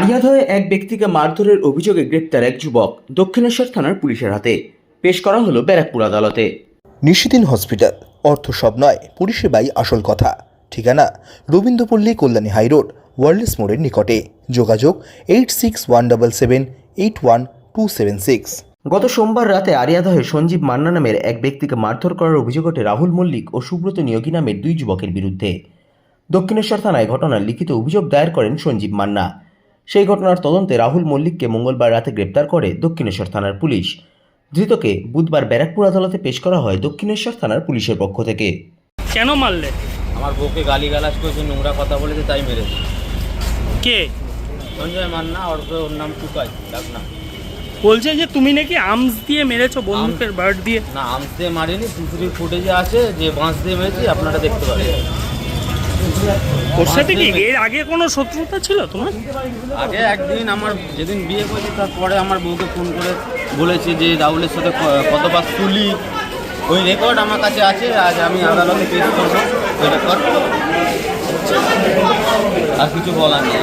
আরিয়াধয়ে এক ব্যক্তিকে মারধরের অভিযোগে গ্রেপ্তার এক যুবক দক্ষিণেশ্বর থানার পুলিশের হাতে। পেশ করা হলো ব্যারাকপুর আদালতে। নিশিদিন হসপিটাল অর্থ সব নয় পরিষেবাই আসল কথা। ঠিকানা রবীন্দ্রপল্লী কল্যাণী হাইরোড ওয়ার্ল্ডস মোড়ের নিকটে। যোগাযোগ eight six one double seven eight one two seven six গত সোমবার রাতে আরিয়াদহে সঞ্জীব মান্না নামের এক ব্যক্তিকে মারধর করার অভিযোগ ওঠে রাহুল মল্লিক ও সুব্রত নিয়োগী নামের দুই যুবকের বিরুদ্ধে। দক্ষিণেশ্বর থানায় ঘটনার লিখিত অভিযোগ দায়ের করেন সঞ্জীব মান্না। সেই ঘটনার তদন্তে রাহুল মল্লিককে মঙ্গলবার রাতে গ্রেপ্তার করে দক্ষিণেশ্বর থানার পুলিশ। ধৃতকে বুধবার ব্যারাকপুর আদালতে পেশ করা হয় দক্ষিণেশ্বর থানার পুলিশের পক্ষ থেকে। কেন মারলে? আমার বউকে গালি গালাজ করেছে নোংরা কথা বলেছে তাই মেরেছে। কে? সঞ্জয় মান্না ওর ওর নাম টুকাই ডাক না। বলছে যে তুমি নাকি আমস দিয়ে মেরেছো বন্দুকের বার্ড দিয়ে। না আমস দিয়ে মারিনি সিসিটিভি ফুটেজে আছে যে বাঁশ দিয়ে মেরেছি আপনারা দেখতে পারেন। ওর সাথে কি? এর আগে কোনো শত্রুতা ছিল তোমার? আগে একদিন আমার যেদিন বিয়ে করেছি, তারপরে আমার বউকে ফোন করে বলেছে যে রাহুলের সাথে কতবার তুলি। ওই রেকর্ড আমার কাছে আছে, আজ আমি আদালতে পেশ করব। ওই রেকর্ড আর কিছু বলার নেই।